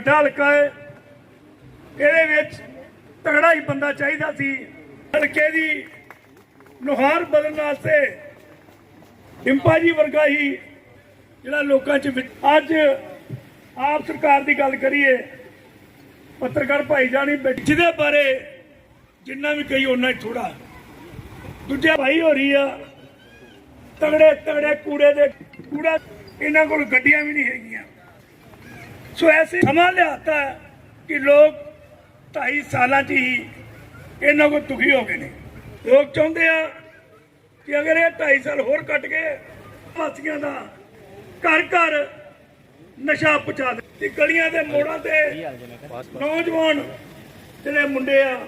ਵੱਡਾ ਹਲਕਾ ਹੈ। ਇਹਦੇ ਵਿੱਚ ਤਗੜਾ ਹੀ ਬੰਦਾ ਚਾਹੀਦਾ ਸੀ। ਹਲਕੇ ਦੀ ਨੁਹਾਰ ਬਦਲਣ ਵਾਸਤੇ ਇੰਪਾ ਜੀ ਵਰਗਾ ਹੀ ਜਿਹੜਾ ਲੋਕਾਂ 'ਚ ਅੱਜ ਆਪ ਸਰਕਾਰ ਦੀ ਗੱਲ ਕਰੀਏ, ਪੱਤਰਕਾਰ ਭਾਈ ਜਿਹਦੇ ਬਾਰੇ ਜਿੰਨਾ ਵੀ ਕਹੀ ਉਹਨਾਂ ਹੀ ਥੋੜਾ ਦੂਜਾ ਭਾਈ ਹੋ ਰਹੀ ਆ ਤਗੜੇ ਤਗੜੇ ਕੂੜੇ ਦੇ ਕੂੜਾ ਇਹਨਾਂ ਕੋਲ ਗੱਡੀਆਂ ਵੀ ਨਹੀਂ ਹੈਗੀਆਂ। ਸੋ ਐਸੀ ਸਮਾਂ ਲਿਆਤਾ ਹੈ ਕਿ ਲੋਕ ਢਾਈ ਸਾਲਾਂ 'ਚ ਹੀ ਇਹਨਾਂ ਕੋਲ ਦੁਖੀ ਹੋ ਗਏ ਨੇ। ਲੋਕ ਚਾਹੁੰਦੇ ਆ ਕਿ ਅਗਰ ਇਹ 2.5 ਸਾਲ ਹੋਰ ਕੱਟ ਗਏ ਵਾਸੀਆਂ ਦਾ ਘਰ ਘਰ ਨਸ਼ਾ ਪਹੁੰਚਾ ਦੇ। ਤੇ ਗਲੀਆਂ ਦੇ ਮੋੜਾਂ ਤੇ ਨੌਜਵਾਨ ਜਿਹੜੇ ਮੁੰਡੇ ਆ,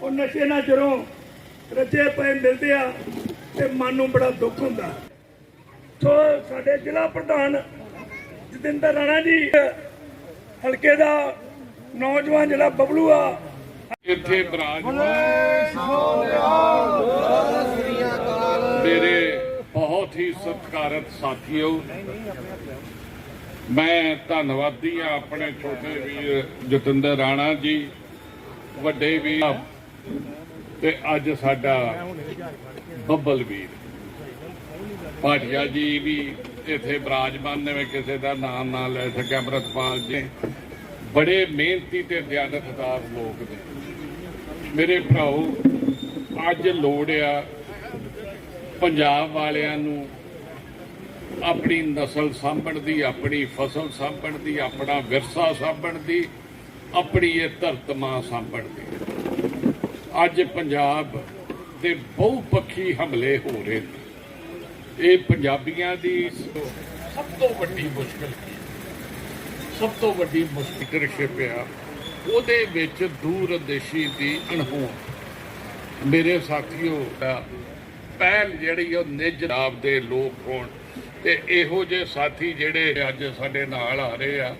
ਉਹ ਨਸ਼ੇ ਨਾਲ ਜਦੋਂ ਰੱਜੇ ਪਏ ਮਿਲਦੇ ਆ ਤੇ ਮਨ ਨੂੰ ਬੜਾ ਦੁੱਖ ਹੁੰਦਾ। ਸੋ ਸਾਡੇ ਜ਼ਿਲ੍ਹਾ ਪ੍ਰਧਾਨ ਜਤਿੰਦਰ ਰਾਣਾ ਜੀ ਹਲਕੇ ਦਾ ਨੌਜਵਾਨ ਜਿਹੜਾ ਬਬਲੂ ਆ। ਇੱਥੇ ਬਰਾਜਮਾਨ ਮੇਰੇ ਬਹੁਤ ਹੀ ਸਤਿਕਾਰਤ ਸਾਥੀਓ ਮੈਂ ਧੰਨਵਾਦੀ ਹਾਂ ਆਪਣੇ ਛੋਟੇ ਵੀਰ ਜਤਿੰਦਰ ਰਾਣਾ ਜੀ ਵੱਡੇ ਵੀਰ ਤੇ ਅੱਜ ਸਾਡਾ ਬੱਬਲ ਵੀਰ। ਭਾਟੀਆ ਜੀ ਵੀ ਇੱਥੇ ਬਰਾਜਮਾਨ ਨੇ ਕਿਸੇ ਦਾ ਨਾਮ ਨਾ ਲੈ ਸਕਿਆ ਅਮਰਤਪਾਲ ਜੀ। ਬੜੇ ਮਿਹਨਤੀ ਤੇ ਦਿਆਨਤਦਾਰ ਲੋਕ ਨੇ। ਮੇਰੇ ਭਰਾਓ, ਅੱਜ ਲੋੜ ਆ ਪੰਜਾਬ ਵਾਲਿਆਂ ਨੂੰ ਆਪਣੀ ਨਸਲ ਸਾਂਭਣ ਦੀ, ਆਪਣੀ ਫਸਲ ਸਾਂਭਣ ਦੀ, ਆਪਣਾ ਵਿਰਸਾ ਸਾਂਭਣ ਦੀ, ਆਪਣੀ ਇਹ ਧਰਤ ਮਾਂ ਸਾਂਭਣ ਦੀ। ਅੱਜ ਪੰਜਾਬ ਤੇ ਬਹੁਪੱਖੀ ਹਮਲੇ ਹੋ ਰਹੇ ਨੇ। ਇਹ ਪੰਜਾਬੀਆਂ ਦੀ ਸਭ ਤੋਂ ਵੱਡੀ ਮੁਸ਼ਕਲ ਕੀ ਸਭ ਤੋਂ ਵੱਡੀ ਮੁਸ਼ਕਲ ਆ ਉਹਦੇ ਵਿੱਚ ਦੂਰਦੇਸ਼ੀ ਦੀ ਅਣਹੋਂਦ। ਮੇਰੇ ਸਾਥੀਓ ਦਾ ਪਹਿਲ ਜਿਹੜੀ ਉਹ ਨਿਜ ਰਾਬ ਦੇ ਲੋਕ ਹੋਣ। ਤੇ ਇਹੋ ਜਿਹੇ ਸਾਥੀ ਜਿਹੜੇ ਅੱਜ ਸਾਡੇ ਨਾਲ ਆ ਰਹੇ ਆ,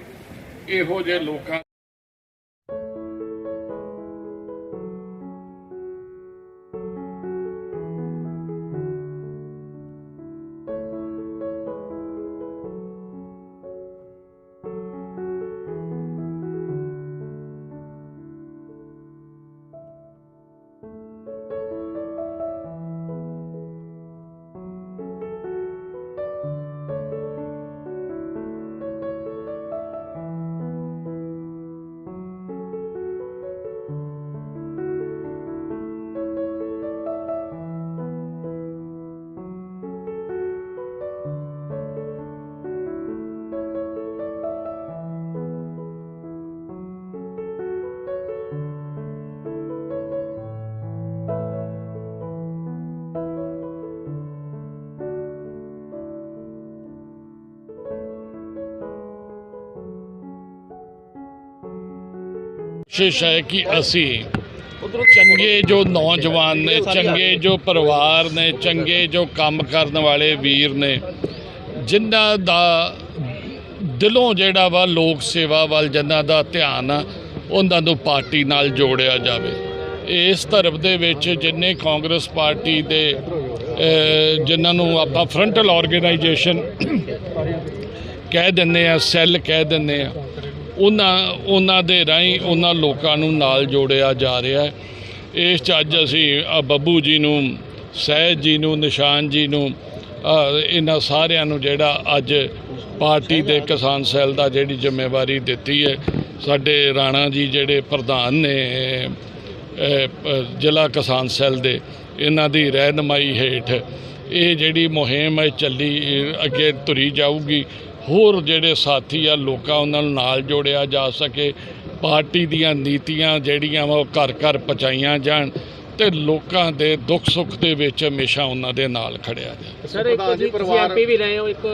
ਇਹੋ ਜਿਹੇ ਲੋਕਾਂ ਕੋਸ਼ਿਸ਼ ਹੈ ਕਿ ਅਸੀਂ ਚੰਗੇ ਜੋ ਨੌਜਵਾਨ ਨੇ, ਚੰਗੇ ਜੋ ਪਰਿਵਾਰ ਨੇ, ਚੰਗੇ ਜੋ ਕੰਮ ਕਰਨ ਵਾਲੇ ਵੀਰ ਨੇ, ਜਿਨ੍ਹਾਂ ਦਾ ਦਿਲੋਂ ਜਿਹੜਾ ਵਾ ਲੋਕ ਸੇਵਾ ਵੱਲ ਜਿਨ੍ਹਾਂ ਦਾ ਧਿਆਨ ਆ, ਉਹਨਾਂ ਨੂੰ ਪਾਰਟੀ ਨਾਲ ਜੋੜਿਆ ਜਾਵੇ। ਇਸ ਧਰਮ ਦੇ ਵਿੱਚ ਜਿੰਨੇ ਕਾਂਗਰਸ ਪਾਰਟੀ ਦੇ ਜਿਨ੍ਹਾਂ ਨੂੰ ਆਪਾਂ ਫਰੰਟਲ ਆਰਗੇਨਾਈਜੇਸ਼ਨ ਕਹਿ ਦਿੰਦੇ ਆ ਸੈੱਲ ਕਹਿ ਦਿੰਦੇ ਆ ਉਹਨਾਂ ਉਹਨਾਂ ਦੇ ਰਾਹੀਂ ਉਹਨਾਂ ਲੋਕਾਂ ਨੂੰ ਨਾਲ ਜੋੜਿਆ ਜਾ ਰਿਹਾ ਹੈ। ਇਸ 'ਚ ਅੱਜ ਅਸੀਂ ਬੱਬੂ ਜੀ ਨੂੰ, ਸਹਿਜ ਜੀ ਨੂੰ, ਨਿਸ਼ਾਨ ਜੀ ਨੂੰ ਇਹਨਾਂ ਸਾਰਿਆਂ ਨੂੰ ਜਿਹੜਾ ਅੱਜ ਪਾਰਟੀ ਦੇ ਕਿਸਾਨ ਸੈੱਲ ਦਾ ਜਿਹੜੀ ਜ਼ਿੰਮੇਵਾਰੀ ਦਿੱਤੀ ਹੈ, ਸਾਡੇ ਰਾਣਾ ਜੀ ਜਿਹੜੇ ਪ੍ਰਧਾਨ ਨੇ ਜ਼ਿਲ੍ਹਾ ਕਿਸਾਨ ਸੈੱਲ ਦੇ, ਇਹਨਾਂ ਦੀ ਰਹਿਨਮਾਈ ਹੇਠ, ਇਹ ਜਿਹੜੀ ਮੁਹਿੰਮ ਹੈ ਚੱਲੀ ਅੱਗੇ ਤੁਰੀ ਜਾਊਗੀ ਹੋਰ ਜਿਹੜੇ ਸਾਥੀ ਆ ਲੋਕਾਂ ਉਹਨਾਂ ਨੂੰ ਨਾਲ ਜੋੜਿਆ ਜਾ ਸਕੇ ਪਾਰਟੀ ਦੀਆਂ ਨੀਤੀਆਂ ਜਿਹੜੀਆਂ ਵਾ ਉਹ ਘਰ ਘਰ ਪਹੁੰਚਾਈਆਂ ਜਾਣ ਤੇ ਲੋਕਾਂ ਦੇ ਦੁੱਖ ਸੁੱਖ ਦੇ ਵਿੱਚ ਹਮੇਸ਼ਾ ਉਹਨਾਂ ਦੇ ਨਾਲ ਖੜਿਆ ਜਾਏ ਸਰ ਇੱਕ ਤੁਸੀਂ ਤੁਸੀਂ ਐਮਪੀ ਵੀ ਰਹੇ ਹੋ ਇੱਕ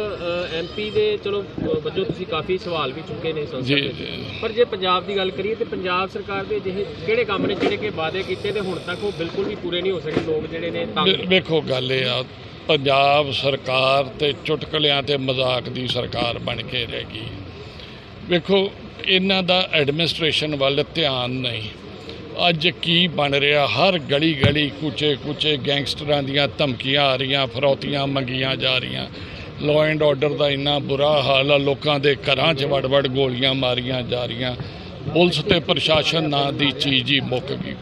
ਐਮਪੀ ਦੇ ਚਲੋ ਵਜੋਂ ਤੁਸੀਂ ਕਾਫੀ ਸਵਾਲ ਵੀ ਚੁੱਕੇ ਨੇ ਸੰਸਦ ਜੀ, ਦੇ। ਜੀ। ਪਰ ਜੇ ਪੰਜਾਬ ਦੀ ਗੱਲ ਕਰੀਏ ਤੇ ਪੰਜਾਬ ਸਰਕਾਰ ਦੇ ਜਿਹੇ ਕਿਹੜੇ ਕੰਮ ਨੇ ਜਿਹੜੇ ਕਿ ਵਾਅਦੇ ਕੀਤੇ ਤੇ ਹੁਣ ਤੱਕ ਉਹ ਬਿਲਕੁਲ ਵੀ ਪੂਰੇ ਨਹੀਂ ਹੋ ਸਕੇ? ਲੋਕ ਜਿਹੜੇ ਨੇ ਵੇਖੋ ਗੱਲ ਇਹ ਆ ਪੰਜਾਬ ਸਰਕਾਰ ਤੇ ਚੁਟਕਲਿਆਂ ਤੇ ਮਜ਼ਾਕ ਦੀ ਸਰਕਾਰ ਬਣ ਕੇ ਰਹਿ ਗਈ। ਵੇਖੋ, ਇਹਨਾਂ ਦਾ ਐਡਮਿਨਿਸਟ੍ਰੇਸ਼ਨ ਵੱਲ ਧਿਆਨ ਨਹੀਂ। ਅੱਜ ਕੀ ਬਣ ਰਿਹਾ? ਹਰ ਗਲੀ ਗਲੀ ਕੁਚੇ ਕੁਚੇ ਗੈਂਗਸਟਰਾਂ ਦੀਆਂ ਧਮਕੀਆਂ ਆ ਰਹੀਆਂ, ਫਰੌਤੀਆਂ ਮੰਗੀਆਂ ਜਾ ਰਹੀਆਂ। ਲਾਅ ਐਂਡ ਆਰਡਰ ਦਾ ਇੰਨਾ ਬੁਰਾ ਹਾਲ ਆ, ਲੋਕਾਂ ਦੇ ਘਰਾਂ 'ਚ ਵੜ-ਵੜ ਗੋਲੀਆਂ ਮਾਰੀਆਂ ਜਾ ਰਹੀਆਂ। ਪੁਲਿਸ ਤੇ ਪ੍ਰਸ਼ਾਸਨ ਨਾਂ ਦੀ ਚੀਜ਼ ਹੀ ਮੁੱਕ ਗਈ।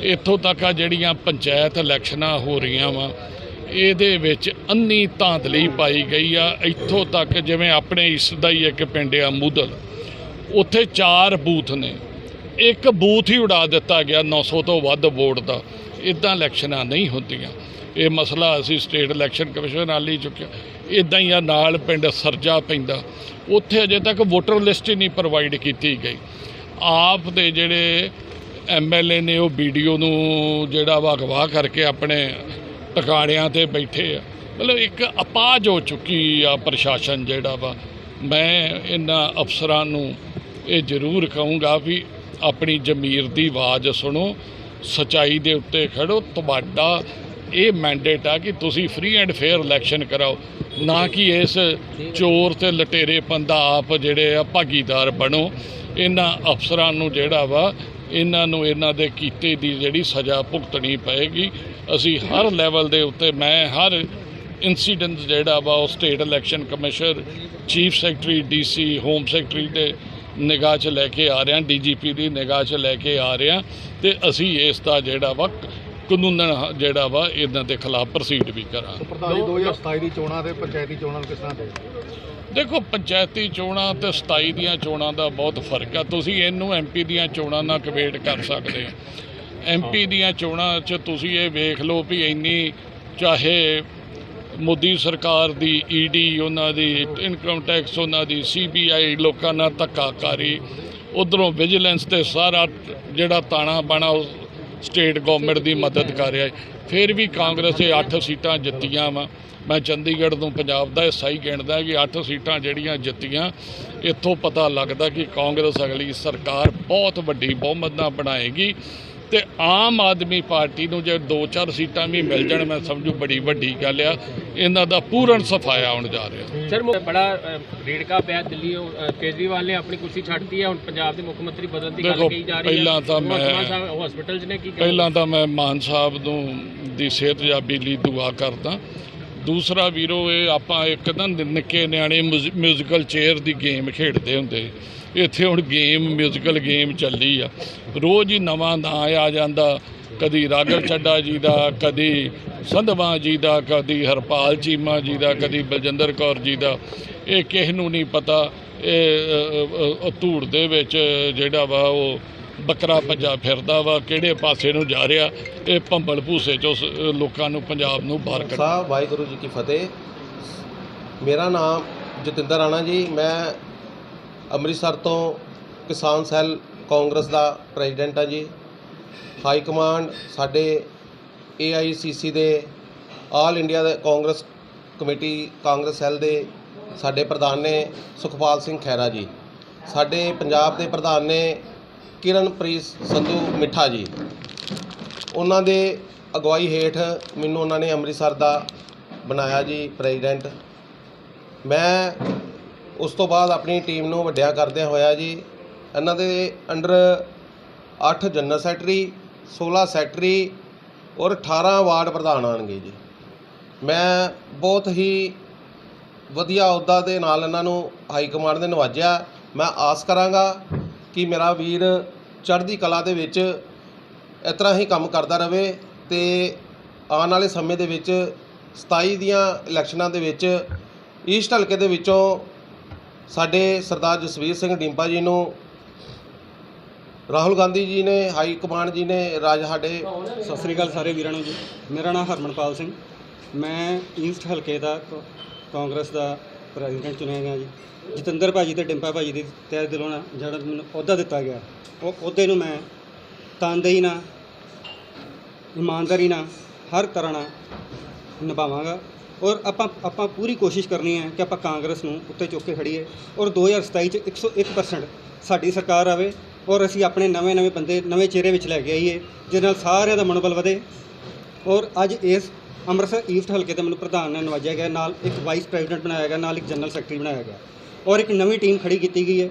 ਇੱਥੋਂ ਤੱਕ ਆ ਜਿਹੜੀਆਂ ਪੰਚਾਇਤ ਇਲੈਕਸ਼ਨਾਂ ਹੋ ਰਹੀਆਂ ਵਾ ਇਹਦੇ ਵਿੱਚ ਅੰਨੀ ਧਾਂਦਲੀ ਪਾਈ ਗਈ ਆ। ਇੱਥੋਂ ਤੱਕ ਜਿਵੇਂ ਆਪਣੇ ਇਸ ਦਾ ਹੀ ਇੱਕ ਪਿੰਡ ਆ ਮੂਦਲ, ਉੱਥੇ ਚਾਰ ਬੂਥ ਨੇ। ਇੱਕ ਬੂਥ ਹੀ ਉਡਾ ਦਿੱਤਾ ਗਿਆ 900 ਤੋਂ ਵੱਧ ਵੋਟ ਦਾ। ਇਦਾਂ ਇਲੈਕਸ਼ਨਾਂ ਨਹੀਂ ਹੁੰਦੀਆਂ। ਇਹ ਮਸਲਾ ਅਸੀਂ ਸਟੇਟ ਇਲੈਕਸ਼ਨ ਕਮਿਸ਼ਨ ਨਾਲ ਹੀ ਚੁੱਕਿਆ। ਇਦਾਂ ਹੀ ਆ, ਨਾਲ ਪਿੰਡ ਸਰਜਾ ਪੈਂਦਾ। ਉੱਥੇ ਅਜੇ ਤੱਕ ਵੋਟਰ ਲਿਸਟ ਹੀ ਨਹੀਂ ਪ੍ਰੋਵਾਈਡ ਕੀਤੀ ਗਈ। ਆਪ ਦੇ ਜਿਹੜੇ ਐਮਐਲਏ ਨੇ, ਉਹ ਵੀਡੀਓ ਨੂੰ ਜਿਹੜਾ ਵਾ ਅਗਵਾ ਕਰਕੇ ਆਪਣੇ ਟਿਕਾਣਿਆਂ ਤੇ ਬੈਠੇ ਆ। ਮਤਲਬ ਇੱਕ ਅਪਾਜ ਹੋ ਚੁੱਕੀ ਆ ਪ੍ਰਸ਼ਾਸਨ ਜਿਹੜਾ ਵਾ। ਮੈਂ ਇਹਨਾਂ ਅਫਸਰਾਂ ਨੂੰ ਇਹ ਜ਼ਰੂਰ ਕਹੂੰਗਾ ਵੀ ਆਪਣੀ ਜ਼ਮੀਰ ਦੀ ਆਵਾਜ਼ ਸੁਣੋ, ਸਚਾਈ ਦੇ ਉੱਤੇ ਖੜੋ। ਤੁਹਾਡਾ ਇਹ ਮੈਂਡੇਟ ਆ ਕਿ ਤੁਸੀਂ ਫ੍ਰੀ ਐਂਡ ਫੇਅਰ ਇਲੈਕਸ਼ਨ ਕਰਾਓ। ਨਾ ਕਿ ਇਸ ਚੋਰ ਤੇ ਲਟੇਰੇਪਨ ਦਾ ਆਪ ਜਿਹੜੇ ਆ ਭਾਗੀਦਾਰ ਬਣੋ। ਇਹਨਾਂ ਅਫਸਰਾਂ ਨੂੰ ਜਿਹੜਾ ਵਾ, ਇਹਨਾਂ ਨੂੰ ਇਹਨਾਂ ਦੇ ਕੀਤੇ ਦੀ ਜਿਹੜੀ ਸਜ਼ਾ ਭੁਗਤਣੀ ਪਏਗੀ। ਅਸੀਂ ਹਰ ਲੈਵਲ ਦੇ ਉੱਤੇ ਮੈਂ ਹਰ ਇਨਸੀਡੈਂਟ ਜਿਹੜਾ ਵਾ ਉਹ state election commissioner chief secretary DC home secretary ਦੇ ਨਿਗਾਹ 'ਚ ਲੈ ਕੇ ਆ ਰਹੇ ਹਾਂ ਡੀਜੀਪੀ ਦੀ ਨਿਗਾਹ 'ਚ ਲੈ ਕੇ ਆ ਰਹੇ ਹਾਂ ਤੇ ਅਸੀਂ ਇਸ ਦਾ ਜਿਹੜਾ ਵਾ ਕਾਨੂੰਨ ਜਿਹੜਾ ਵਾ ਇਹਨਾਂ ਦੇ ਖਿਲਾਫ ਪ੍ਰੋਸੀਡ ਵੀ ਕਰਾਂਗੇ। ਪ੍ਰਧਾਨ ਜੀ 2027 ਦੀ ਚੋਣਾਂ ਤੇ ਪੰਚਾਇਤੀ ਚੋਣਾਂ ਨੂੰ ਕਿਸ ਤਰ੍ਹਾਂ ਦੇ ਦੇਖੋ ਪੰਚਾਇਤੀ ਚੋਣਾਂ ਤੇ 27 ਦੀਆਂ ਚੋਣਾਂ ਦਾ ਬਹੁਤ ਫ਼ਰਕ ਆ। ਤੁਸੀਂ ਇਹਨੂੰ ਐਮਪੀ ਦੀਆਂ ਚੋਣਾਂ ਨਾਲ ਕਵੇਟ ਕਰ ਸਕਦੇ ਆ ਐਮਪੀ ਦੀਆਂ ਚੋਣਾਂ 'ਚ ਤੁਸੀਂ ਇਹ ਵੇਖ ਲਓ ਵੀ ਇੰਨੀ ਚਾਹੇ ਮੋਦੀ ਸਰਕਾਰ ਦੀ ਈਡੀ ਉਹਨਾਂ ਦੀ ਇਨਕਮ ਟੈਕਸ ਉਹਨਾਂ ਦੀ ਸੀਬੀਆਈ ਲੋਕਾਂ ਨਾਲ ਧੱਕਾਕਾਰੀ ਉਧਰੋਂ ਵਿਜੀਲੈਂਸ ਤੇ ਸਾਰਾ ਜਿਹੜਾ ਤਾਣਾ ਬਾਣਾ ਉਹ ਸਟੇਟ ਗਵਰਨਮੈਂਟ ਦੀ ਮਦਦ ਕਰ ਰਿਹਾ ਹੈ। ਫਿਰ ਵੀ ਕਾਂਗਰਸ ਇਹ 8 ਸੀਟਾਂ ਜਿੱਤੀਆਂ ਵਾ। ਮੈਂ ਚੰਡੀਗੜ੍ਹ ਤੋਂ ਪੰਜਾਬ ਦਾ ਹਿੱਸਾ ਹੀ ਗਿਣਦਾ ਕਿ 8 ਸੀਟਾਂ ਜਿਹੜੀਆਂ ਜਿੱਤੀਆਂ ਇੱਥੋਂ ਪਤਾ ਲੱਗਦਾ ਕਿ ਕਾਂਗਰਸ ਅਗਲੀ ਸਰਕਾਰ ਬਹੁਤ ਵੱਡੀ ਬਹੁਮਤ ਨਾਲ ਬਣਾਏਗੀ। ਤੇ ਆਮ ਆਦਮੀ ਪਾਰਟੀ ਨੂੰ ਜੇ 2-4 ਸੀਟਾਂ ਵੀ ਮਿਲ ਜਾਣ ਮੈਂ ਸਮਝੂ ਬੜੀ ਵੱਡੀ ਗੱਲ ਆ ਇਹਨਾਂ ਦਾ ਪੂਰਨ ਸਫਾਇਆ ਹੋਣ ਜਾ ਰਿਹਾ। ਸਰ ਬੜਾ ਰੇੜਕਾ ਪਿਆ ਦਿੱਲੀ ਕੇਜਰੀਵਾਲ ਨੇ ਆਪਣੀ ਕੁਰਸੀ ਛੱਡਤੀ ਹੈ ਹੁਣ ਪੰਜਾਬ ਦੇ ਮੁੱਖ ਮੰਤਰੀ ਬਦਲਣ ਦੀ ਗੱਲ ਕਹੀ ਜਾ ਰਹੀ ਹੈ ਪਹਿਲਾਂ ਤਾਂ ਮੈਂ- ਹਸਪੀਟਲ 'ਚ ਨੇ ਕੀ? ਪਹਿਲਾਂ ਤਾਂ ਮੈਂ ਮਾਨ ਸਾਹਿਬ ਨੂੰ ਦੀ ਸਿਹਤਯਾਬੀ ਲਈ ਦੁਆ ਕਰਦਾ। ਦੂਸਰਾ ਵੀਰੋ, ਇਹ ਆਪਾਂ ਇੱਕ ਨਾ ਨਿੱਕੇ ਨਿਆਣੇ ਮਿਊਜ਼ਿ- ਮਿਊਜ਼ੀਕਲ ਚੇਅਰ ਦੀ ਗੇਮ ਖੇਡਦੇ ਹੁੰਦੇ। ਇੱਥੇ ਹੁਣ ਗੇਮ ਮਿਊਜ਼ੀਕਲ ਗੇਮ ਚੱਲੀ ਆ। ਰੋਜ਼ ਹੀ ਨਵਾਂ ਨਾਂ ਆ ਜਾਂਦਾ। ਕਦੀ ਰਾਗਵ ਚੱਡਾ ਜੀ ਦਾ, ਕਦੀ ਸੰਧਵਾ ਜੀ ਦਾ, ਕਦੀ ਹਰਪਾਲ ਚੀਮਾ ਜੀ ਦਾ, ਕਦੀ ਬਲਜਿੰਦਰ ਕੌਰ ਜੀ ਦਾ। ਇਹ ਕਿਸ ਨੂੰ ਨਹੀਂ ਪਤਾ। ਇਹ ਧੂੜ ਦੇ ਵਿੱਚ ਜਿਹੜਾ ਵਾ ਉਹ ਬੱਕਰਾ ਭੱਜਾ ਫਿਰਦਾ ਵਾ, ਕਿਹੜੇ ਪਾਸੇ ਨੂੰ ਜਾ ਰਿਹਾ, ਇਹ ਭੰਬਲ ਭੂਸੇ ਚੋਂ ਸ- ਲੋਕਾਂ ਨੂੰ, ਪੰਜਾਬ ਨੂੰ ਬਾਹਰ ਕੱਢ ਸਾਹਿਬ, ਵਾਹਿਗੁਰੂ ਜੀ ਕੀ ਫਤਿਹ। ਮੇਰਾ ਨਾਮ ਜਤਿੰਦਰ ਰਾਣਾ ਜੀ, ਮੈਂ ਅੰਮ੍ਰਿਤਸਰ ਤੋਂ ਕਿਸਾਨ ਸੈੱਲ ਕਾਂਗਰਸ ਦਾ ਪ੍ਰੈਜ਼ੀਡੈਂਟ ਹਾਂ ਜੀ। ਹਾਈ ਕਮਾਂਡ ਸਾਡੇ ਏਆਈਸੀਸੀ ਦੇ, ਆਲ ਇੰਡੀਆ ਦੇ ਕਾਂਗਰਸ ਕਮੇਟੀ, ਕਾਂਗਰਸ ਸੈੱਲ ਦੇ ਸਾਡੇ ਪ੍ਰਧਾਨ ਨੇ ਸੁਖਪਾਲ ਸਿੰਘ ਖੈਰਾ ਜੀ। ਸਾਡੇ ਪੰਜਾਬ ਦੇ ਪ੍ਰਧਾਨ ਨੇ ਕਿਰਨਪ੍ਰੀਤ ਸੰਧੂ ਮਿੱਠਾ ਜੀ। ਉਹਨਾਂ ਦੇ ਅਗਵਾਈ ਹੇਠ ਮੈਨੂੰ ਉਹਨਾਂ ਨੇ ਅੰਮ੍ਰਿਤਸਰ ਦਾ ਬਣਾਇਆ ਜੀ ਪ੍ਰੈਜ਼ੀਡੈਂਟ। ਮੈਂ ਉਸ ਤੋਂ ਬਾਅਦ ਆਪਣੀ ਟੀਮ ਨੂੰ ਵੱਡਿਆ ਕਰਦਿਆਂ ਹੋਇਆ ਜੀ, ਇਹਨਾਂ ਦੇ ਅੰਡਰ 8 ਜਨਰਲ ਸੈਕਟਰੀ 16 ਸੈਕਟਰੀ ਔਰ 18 ਵਾਰਡ ਪ੍ਰਧਾਨ ਆਣਗੇ ਜੀ। ਮੈਂ ਬਹੁਤ ਹੀ ਵਧੀਆ ਅਹੁਦਾ ਦੇ ਨਾਲ ਇਹਨਾਂ ਨੂੰ ਹਾਈ ਕਮਾਂਡ ਨੇ ਨਵਾਜਿਆ। ਮੈਂ ਆਸ ਕਰਾਂਗਾ ਕਿ ਮੇਰਾ ਵੀਰ ਚੜ੍ਹਦੀ ਕਲਾ ਦੇ ਵਿੱਚ ਇਸ ਤਰ੍ਹਾਂ ਹੀ ਕੰਮ ਕਰਦਾ ਰਵੇ ਤੇ ਆਉਣ ਵਾਲੇ ਸਮੇਂ ਦੇ ਵਿੱਚ 27 ਦੀਆਂ ਇਲੈਕਸ਼ਨਾਂ ਦੇ ਵਿੱਚ ਈਸਟ ਹਲਕੇ ਦੇ ਵਿੱਚੋਂ ਸਾਡੇ ਸਰਦਾਰ ਜਸਵੀਰ ਸਿੰਘ ਡਿੰਪਾ ਜੀ ਨੂੰ, ਰਾਹੁਲ ਗਾਂਧੀ ਜੀ ਨੇ, ਹਾਈ ਕਮਾਂਡ ਜੀ ਨੇ, ਰਾਜ ਸਾਡੇ ਸਤਿ ਸ੍ਰੀ ਅਕਾਲ ਸਾਰੇ ਵੀਰਾਂ ਨੂੰ ਜੀ। ਮੇਰਾ ਨਾਮ ਹਰਮਨਪਾਲ ਸਿੰਘ। ਮੈਂ ਈਸਟ ਹਲਕੇ ਦਾ ਕ- ਕਾਂਗਰਸ ਦਾ ਪ੍ਰੈਜ਼ੀਡੈਂਟ ਚੁਣਿਆ ਗਿਆ ਜੀ। ਜਤਿੰਦਰ ਭਾਜੀ ਤੇ ਡਿੰਪਾ ਭਾਜੀ ਦੀ ਤਹਿ ਦਿਲੋਂ ਨਾਲ ਜਿਹੜਾ ਮੈਨੂੰ ਅਹੁਦਾ ਦਿੱਤਾ ਗਿਆ। ਉਹ ਅਹੁਦੇ ਨੂੰ ਮੈਂ ਤਨਦੇਹੀ ਨਾਲ, ਇਮਾਨਦਾਰੀ ਨਾਲ, ਹਰ ਤਰ੍ਹਾਂ ਨਾਲ ਨਿਭਾਵਾਂਗਾ। ਔਰ ਆਪਾਂ ਆਪਾਂ ਪੂਰੀ ਕੋਸ਼ਿਸ਼ ਕਰਨੀ ਹੈ ਕਿ ਆਪਾਂ ਕਾਂਗਰਸ ਨੂੰ ਉੱਤੇ ਚੁੱਕ ਕੇ ਖੜੀਏ ਔਰ 2027 ਚ 101% ਸਾਡੀ ਸਰਕਾਰ ਆਵੇ ਔਰ ਅਸੀਂ ਆਪਣੇ ਨਵੇਂ ਨਵੇਂ ਬੰਦੇ, ਨਵੇਂ ਚਿਹਰੇ ਵਿੱਚ ਲੈ ਕੇ ਆਈਏ, ਜਿਹਦੇ ਨਾਲ ਸਾਰਿਆਂ ਦਾ ਮਨੋਬਲ ਵਧੇ। ਔਰ ਅੱਜ ਇਸ ਅੰਮ੍ਰਿਤਸਰ ਈਸਟ ਹਲਕੇ ਤੇ ਮੈਨੂੰ ਪ੍ਰਧਾਨ ਨੇ ਨਵਾਜਿਆ ਗਿਆ ਨਾਲ ਇੱਕ ਵਾਈਸ ਪ੍ਰੈਜ਼ੀਡੈਂਟ ਬਣਾਇਆ ਗਿਆ ਨਾਲ ਇੱਕ ਜਨਰਲ ਸੈਕਟਰੀ ਬਣਾਇਆ ਗਿਆ ਔਰ ਇੱਕ ਨਵੀਂ ਟੀਮ ਖੜੀ ਕੀਤੀ ਗਈ ਹੈ।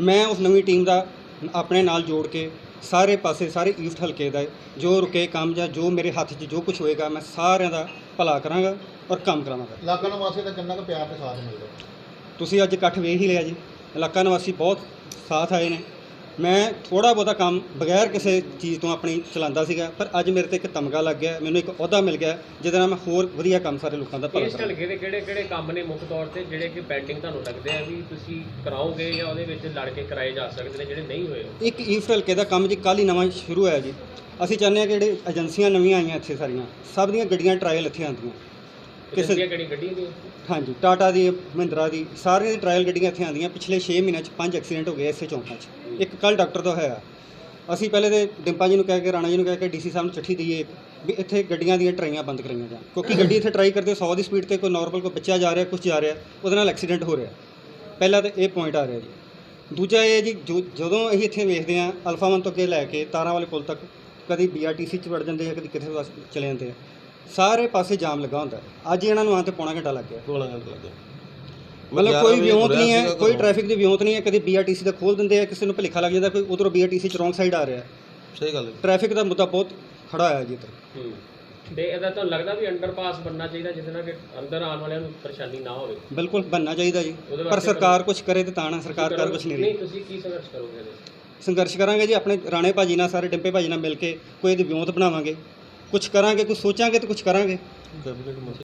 ਮੈਂ ਉਸ ਨਵੀਂ ਟੀਮ ਦਾ ਆਪਣੇ ਨਾਲ ਜੋੜ ਕੇ ਸਾਰੇ ਪਾਸੇ ਸਾਰੇ ਈਸਟ ਹਲਕੇ ਦਾ ਜੋ ਰੁਕੇ ਕੰਮ ਜਾਂ ਜੋ ਮੇਰੇ ਹੱਥ 'ਚ ਜੋ ਕੁਝ ਹੋਏਗਾ ਮੈਂ ਸਾਰਿਆਂ ਦਾ ਭਲਾ ਕਰਾਂਗਾ ਔਰ ਕੰਮ ਕਰਾਵਾਂਗਾ। ਇਲਾਕਾ ਨਿਵਾਸੀ ਦਾ ਕਿੰਨਾ ਕੁ ਪਿਆਰ ਤੇ ਸਾਥ ਮਿਲਦਾ? ਤੁਸੀਂ ਅੱਜ ਇਕੱਠ ਵੇਖ ਹੀ ਲਿਆ ਜੀ। ਇਲਾਕਾ ਨਿਵਾਸੀ ਬਹੁਤ ਸਾਥ ਆਏ ਨੇ। ਮੈਂ ਥੋੜਾ ਬਹੁਤਾ ਕੰਮ ਬਗੈਰ ਕਿਸੇ ਚੀਜ਼ ਤੋਂ ਆਪਣੀ ਚਲਾਉਂਦਾ ਸੀਗਾ ਪਰ ਅੱਜ ਮੇਰੇ ਤੇ ਇੱਕ ਤਮਗਾ ਲੱਗ ਗਿਆ ਮੈਨੂੰ ਇੱਕ ਅਹੁਦਾ ਮਿਲ ਗਿਆ ਜਿਹਦੇ ਨਾਲ ਮੈਂ ਹੋਰ ਵਧੀਆ ਕੰਮ ਸਾਰੇ ਲੋਕਾਂ ਦਾ ਭਲਾ ਇਸ ਕਰਾਂ। ਹਲਕੇ ਦੇ ਕਿਹੜੇ ਕਿਹੜੇ ਕੰਮ ਨੇ ਮੁੱਖ ਤੌਰ ਤੇ ਜਿਹੜੇ ਕਿ ਪੈਂਡਿੰਗ ਤੁਹਾਨੂੰ ਲੱਗਦੇ ਆ ਵੀ ਤੁਸੀਂ ਕਰਾਓਗੇ ਜਾਂ ਉਹਦੇ ਵਿੱਚ ਲੜ ਕੇ ਕਰਾਏ ਜਾ ਸਕਦੇ ਨੇ ਜਿਹੜੇ ਨਹੀਂ ਹੋਏ ਇੱਕ ਈਸਟ ਹਲਕੇ ਦਾ ਕੰਮ ਜੀ ਕੱਲ੍ਹ ਹੀ ਨਵਾਂ ਸ਼ੁਰੂ ਹੋਇਆ ਜੀ। ਅਸੀਂ ਚਾਹੁੰਦੇ ਹਾਂ ਕਿ ਜਿਹੜੇ ਏਜੰਸੀਆਂ ਨਵੀਆਂ ਆਈਆਂ ਇੱਥੇ ਸਾਰੀਆਂ ਸਭ ਦੀਆਂ ਗੱਡੀਆਂ ਟਰਾਇਲ ਇੱਥੇ ਆਉਂਦੀਆਂ। ਕਿਸੇ ਕਿਸੇ ਕਿਹੜੀ ਗੱਡੀ ਦੀ ਹਾਂਜੀ ਟਾਟਾ ਦੀ ਮਹਿੰਦਰਾ ਦੀ ਸਾਰੀਆਂ ਦੀ ਟਰਾਇਲ ਗੱਡੀਆਂ ਇੱਥੇ ਆਉਂਦੀਆਂ ਪਿਛਲੇ 6 ਮਹੀਨਿਆਂ 'ਚ ਪੰਜ ਐਕਸੀਡੈਂਟ ਹੋ ਗਏ ਇਸੇ ਚੌਂਕਾਂ 'ਚ। ਇੱਕ ਕੱਲ ਡਾਕਟਰ ਤੋਂ ਹੋਇਆ। ਅਸੀਂ ਪਹਿਲੇ ਤੇ ਡਿੰਪਾ ਜੀ ਨੂੰ ਕਹਿ ਕੇ ਰਾਣਾ ਜੀ ਨੂੰ ਕਹਿ ਕੇ ਡੀਸੀ ਸਾਹਿਬ ਨੂੰ ਚਿੱਠੀ ਦਈਏ ਵੀ ਇੱਥੇ ਗੱਡੀਆਂ ਦੀਆਂ ਟਰਾਈਆਂ ਬੰਦ ਕਰਾਈਆਂ ਜਾਣ। ਕਿਉਂਕਿ ਗੱਡੀ ਇੱਥੇ ਟਰਾਈ ਕਰਦੇ 100 ਦੀ ਸਪੀਡ ਤੇ ਕੋਈ ਨਾਰਮਲ ਕੋਈ ਬੱਚਾ ਜਾ ਰਿਹਾ ਕੁਝ ਜਾ ਰਿਹਾ ਉਹਦੇ ਨਾਲ ਐਕਸੀਡੈਂਟ ਹੋ ਰਿਹਾ। ਪਹਿਲਾ ਤੇ ਇਹ ਪੁਆਇੰਟ ਆ ਰਿਹਾ ਜੀ। ਦੂਜਾ ਇਹ ਜੀ ਜਦੋਂ ਅਸੀਂ ਇੱਥੇ ਵੇਖਦੇ ਹਾਂ ਅਲਫਾ ਵਨ ਤੋਂ ਅੱਗੇ ਲੈ ਕੇ ਤਾਰਾਂ ਵਾਲੇ ਪੁਲ ਤੱਕ ਕਦੀ ਬੀਆਰਟੀਸੀ 'ਚ ਵੜ ਜਾਂਦੇ ਆ ਕਦੀ ਕਿੱਥੇ ਬਸ ਚਲੇ ਜਾਂਦੇ ਆ। ਸਾਰੇ ਪਾਸੇ ਜਾਮ ਲੱਗਾ ਹੁੰਦਾ। ਹੈ। ਅੱਜ ਇਹਨਾਂ ਨੂੰ ਆਉਣ ਤੇ ਪੌਣਾ ਘੰਟਾ ਲੱਗ ਗਿਆ। ਕੋਲਾਂ ਘੰਟੇ ਲੱਗੇ ਮਤਲਬ ਕੋਈ ਵਿਉਂਤ ਨਹੀਂ ਹੈ ਕੋਈ ਟ੍ਰੈਫਿਕ ਦੀ ਵਿਉਂਤ ਨਹੀਂ ਹੈ ਕਦੀ ਬੀਆਰਟੀਸੀ ਦਾ ਖੋਲ ਦਿੰਦੇ ਆ ਕਿਸੇ ਨੂੰ ਭੁਲੇਖਾ ਲੱਗ ਜਾਂਦਾ ਕੋਈ ਉਧਰੋਂ ਬੀਆਰਟੀਸੀ ਚ ਰੋਂਗ ਸਾਈਡ ਆ ਰਿਹਾ। ਸਹੀ ਗੱਲ ਹੈ। ਟ੍ਰੈਫਿਕ ਦਾ ਮੁੱਦਾ ਬਹੁਤ ਖੜਾ ਹੋਇਆ ਜੀ ਹੂੰ। ਤੇ ਇਹਦਾ ਤੁਹਾਨੂੰ ਲੱਗਦਾ ਵੀ ਅੰਡਰਪਾਸ ਬਣਨਾ ਚਾਹੀਦਾ ਜਿਹਦੇ ਨਾਲ ਕਿ ਅੰਦਰ ਆਉਣ ਵਾਲਿਆਂ ਨੂੰ ਪਰੇਸ਼ਾਨੀ ਨਾ ਹੋਵੇ। ਬਿਲਕੁਲ ਬੰਨਣਾ ਚਾਹੀਦਾ ਜੀ। ਪਰ ਸਰਕਾਰ ਕੁਝ ਕਰੇ ਤੇ ਤਾਂ ਨਾ ਸਰਕਾਰ ਕਰ ਕੁਝ ਨਹੀਂ ਨਹੀਂ ਤੁਸੀਂ ਕੀ ਸੰਘਰਸ਼ ਕਰੋਗੇ? ਸੰਘਰਸ਼ ਕਰਾਂਗੇ ਜੀ ਆਪਣੇ ਰਾਣੇ ਭਾਜੀ ਨਾਲ ਸਾਰੇ ਡਿੰਪੇ ਭਾਜੀ ਨਾਲ ਮਿਲ ਕੇ ਕੋਈ ਇਹਦੀ ਵਿਉਂਤ ਬਣਾਵਾਂਗੇ। ਕੁਝ ਕਰਾਂਗੇ ਕੁਝ ਸੋਚਾਂਗੇ ਤੇ ਕੁਝ ਕਰਾਂਗੇ।